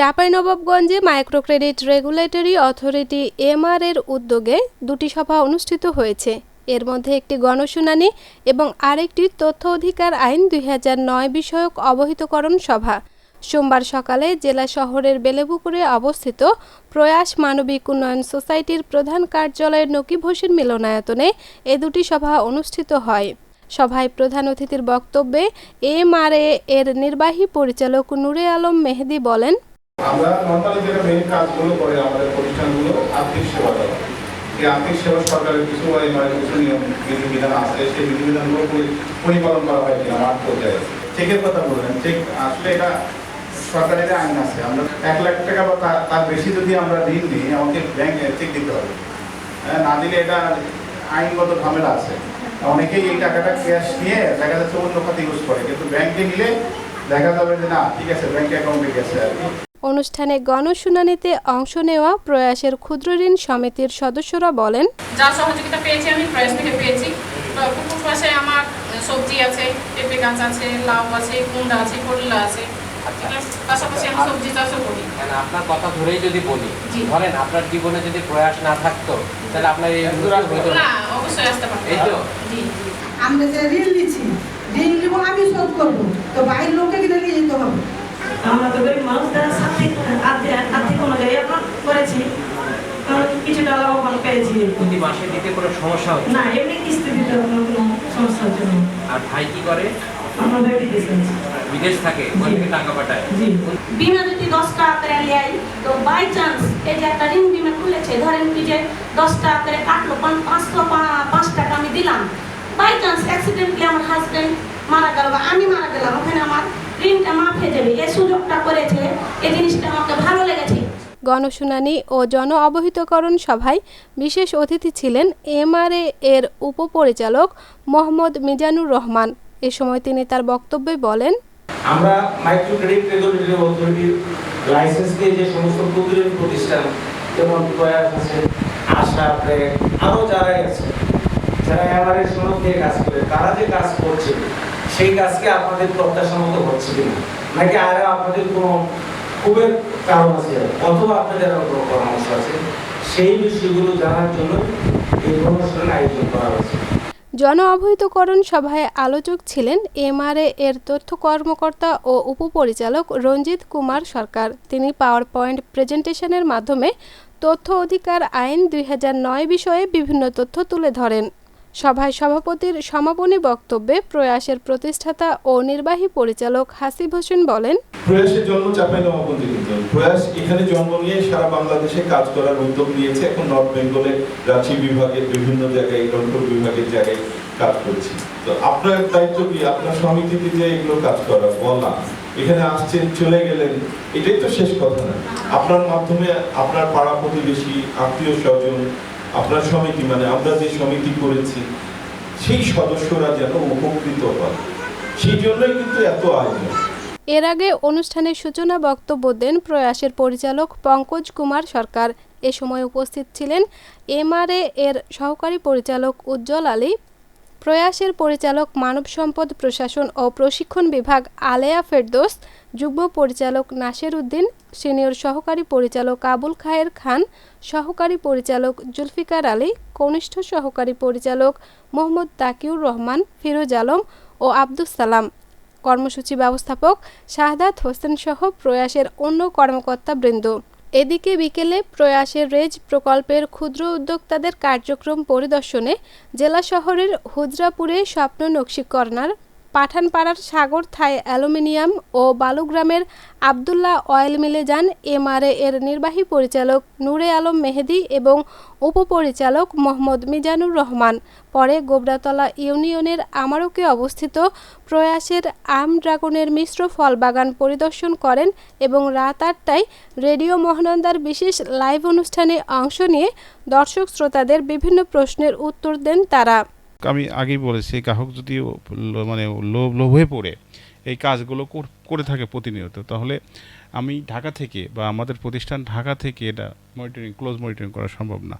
চাঁপাইনবাবগঞ্জে micro credit regulatory authority MR এর উদ্যোগে দুটি সভা অনুষ্ঠিত হয়েছে। এর মধ্যে একটি গণশুনানি এবং আরেকটি তথ্য অধিকার আইন দুই হাজার নয় বিষয়ক অবহিতকরণ সভা। সোমবার সকালে জেলা শহরের বেলেপুকুরে অবস্থিত প্রয়াস মানবিক উন্নয়ন সোসাইটির প্রধান কার্যালয়ের নকিব হোসেন মিলনায়তনে এ দুটি সভা অনুষ্ঠিত হয়। সভায় প্রধান অতিথির বক্তব্যে এমআরএ এর নির্বাহী পরিচালক নূরে আলম মেহেদি বলেন আমরা নর্মালি যেটা মেইন কাজগুলো করে আমাদের প্রতিষ্ঠানগুলো আর্থিক সেবা দেওয়া। এই আর্থিক সেবা সরকারের কিছু মানে কিছু নিয়ম বিধিবিধান আছে সেই বিধিবিধানগুলো পরিপালন করা হয় কিনা মাঠ পর্যায়ে চেকের কথা চেক আসলে এটা সরকারের আইন আছে। আমরা এক লাখ টাকা বা তার- তার বেশি যদি আমরা ঋণ নিই আমাকে ব্যাংকে চেক দিতে হবে। হ্যাঁ, না দিলে এটা আইনগত ঝামেলা আছে। অনেকেই এই টাকাটা ক্যাশ নিয়ে দেখা যাচ্ছে অন্য খাতে ইউজ করে কিন্তু ব্যাংকে নিলে দেখা যাবে যে না ঠিক আছে ব্যাংক অ্যাকাউন্টে গেছে আর কি। অনুষ্ঠানে গণশুনানিতে অংশ নেওয়া প্রয়াসের ক্ষুদ্র ঋণ সমিতির সদস্যরা বলেন যা সহযোগিতা পেয়েছি আমি প্রয়াস থেকে পেয়েছি। পুকুর পাশে আমার সবজি আছে পেঁপে গাছ আছে লাউ আছে কুমড়া আছে করলা আছে। পাশাপাশি আমি সবজি চাষও করি। মানে আপনার কথা ধরেই যদি বলি। ধরেন আপনার জীবনে যদি প্রয়াস না থাকতো তাহলে আপনার এই না। অবশ্যই আসতে পারব এই তো? আমরা যে ঋণ নিচ্ছি ঋণ নিব আমি শোধ করব। তো বাইরের লোককে কিনে নিয়ে যেতে হবে। আমরা তো গরিব মানুষ তারা আর্থিক আর্থিক আর্থিক অনুযায়ী আমরা করেছি। কিছুটা লাভবান পেয়েছি। প্রতি মাসে দিতে কোনো সমস্যা হতো না এমনি কিস্তি দিতে হবে কোনো সমস্যা হচ্ছে না। আর ভাই কি করে? আমরা ভেবে দিয়েছি বিদেশ থাকে ওখান থেকে টাকা পাঠায়। বিমা যদি দশ টাকা করে নেয় তো বাই চান্স এই যে একটা ঋণ বিমা খুলেছে ধরেন কি যে দশ টাকা করে কাটলো পাঁচ- পাঁচশো পা- পাঁচ টাকা আমি দিলাম। বাই চান্স অ্যাক্সিডেন্টলি আমার হাজবেন্ড মারা গেল বা আমি মারা গেলাম ওখানে আমার ঋণটা মাফ হয়ে যাবে। এই সুযোগটা করেছে এই জিনিসটা আমাকে ভালো লেগেছে। গণশুনানি ও জন অবহিতকরণ সভায় বিশেষ অতিথি ছিলেন এমআরএ এর উপপরিচালক মোহাম্মদ মিজানুর রহমান। এ সময় তিনি তার বক্তব্যে বলেন আমরা মাইক্রো ক্রেডিট রেগুলেটরি অথরিটির লাইসেন্স দিয়ে যে সমস্ত ক্ষুদ্র প্রতিষ্ঠান যেমন প্রয়াস আছে আশা আরও যারাই আছে যারা এবারের সনদ দিয়ে কাজ করে তারা যে কাজ করছে সেই কাজকে আপনাদের প্রত্যাশা মতো হচ্ছে কিনা? নাকি আরও আপনাদের কোনো খুবের কারণ আছে? অথবা আপনাদের আরও কোনো পরামর্শ আছে? সেই বিষয়গুলো জানার জন্য এই অনুষ্ঠানের আয়োজন করা হয়েছে। জন অবহিতকরণ সভায় আলোচক ছিলেন এমআরএ এর তথ্য কর্মকর্তা ও উপপরিচালক রঞ্জিত কুমার সরকার। তিনি পাওয়ার পয়েন্ট প্রেজেন্টেশনের মাধ্যমে তথ্য অধিকার আইন দুই হাজার নয় বিষয়ে বিভিন্ন তথ্য তুলে ধরেন। সভায় সভাপতির সমাপনী বক্তব্যে প্রয়াসের প্রতিষ্ঠাতা ও নির্বাহী পরিচালক হাসিব হোসেন বলেন, প্রয়াসের জন্ম চাপাই নবাবগঞ্জে কিন্তু। প্রয়াস এখানে জন্ম নিয়ে সারা বাংলাদেশে কাজ করার উদ্যোগ নিয়েছে। এখন নর্থ বেঙ্গলের রাঁচি বিভাগের বিভিন্ন জায়গায়, রংপুর বিভাগের জায়গায় কাজ করছি। তো আপনার দায়িত্ব কি? আপনার সমিতিতে যে এগুলো কাজ করা বলা, এখানে আসছেন, চলে গেলেন, এটাই তো শেষ কথা না। আপনার মাধ্যমে আপনার পাড়া প্রতিবেশী, আত্মীয় স্বজন আপনার সমিতি মানে আমরা যে সমিতি করেছি, সেই সদস্যরা যেন উপকৃত হয়। সেই জন্যই কিন্তু এত আয়োজন। এর আগে অনুষ্ঠানের সূচনা বক্তব্য দেন প্রয়াসের পরিচালক পঙ্কজ কুমার সরকার। এ সময় উপস্থিত ছিলেন এমআরএ এর সহকারী পরিচালক উজ্জ্বল আলী। প্রয়াসের পরিচালক, মানব সম্পদ প্রশাসন ও প্রশিক্ষণ বিভাগ আলেয়া ফেরদোস, যুগ্ম পরিচালক নাসির উদ্দিন, সিনিয়র সহকারী পরিচালক আবুল খায়ের খান, সহকারী পরিচালক জুলফিকার আলী, কনিষ্ঠ সহকারী পরিচালক মোহাম্মদ তাকিউর রহমান, ফিরোজ আলম ও আব্দুস সালাম। কর্মসূচি ব্যবস্থাপক শাহাদাত হোসেন সহ প্রয়াসের অন্য কর্মকর্তা বৃন্দ এদিকে বিকেলে প্রয়াসের রেজ প্রকল্পের ক্ষুদ্র উদ্যোক্তাদের কার্যক্রম পরিদর্শনে জেলা শহরের হুজরাপুরে স্বপ্ন নকশি কর্নার পাঠানপাড়ার সাগর থাই অ্যালুমিনিয়াম ও বালুগ্রামের আবদুল্লাহ অয়েল মিলে যান এমআরএ এর নির্বাহী পরিচালক নূরে আলম মেহেদি এবং উপপরিচালক মোহাম্মদ মিজানুর রহমান। পরে গোবরাতলা ইউনিয়নের আমারকে অবস্থিত প্রয়াসের আম ড্রাগনের মিশ্র ফল বাগান পরিদর্শন করেন এবং রাত আটটায় রেডিও মহানন্দার বিশেষ লাইভ অনুষ্ঠানে অংশ নিয়ে দর্শক শ্রোতাদের বিভিন্ন প্রশ্নের উত্তর দেন তারা। আমি আগেই বলেছি গ্রাহক যদি মানে লোভ লোভ হয়ে পড়ে, এই কাজগুলো করে থাকে প্রতিনিয়ত, তাহলে আমি ঢাকা থেকে বা আমাদের প্রতিষ্ঠান ঢাকা থেকে এটা মনিটরিং ক্লোজ মনিটরিং করা সম্ভব না।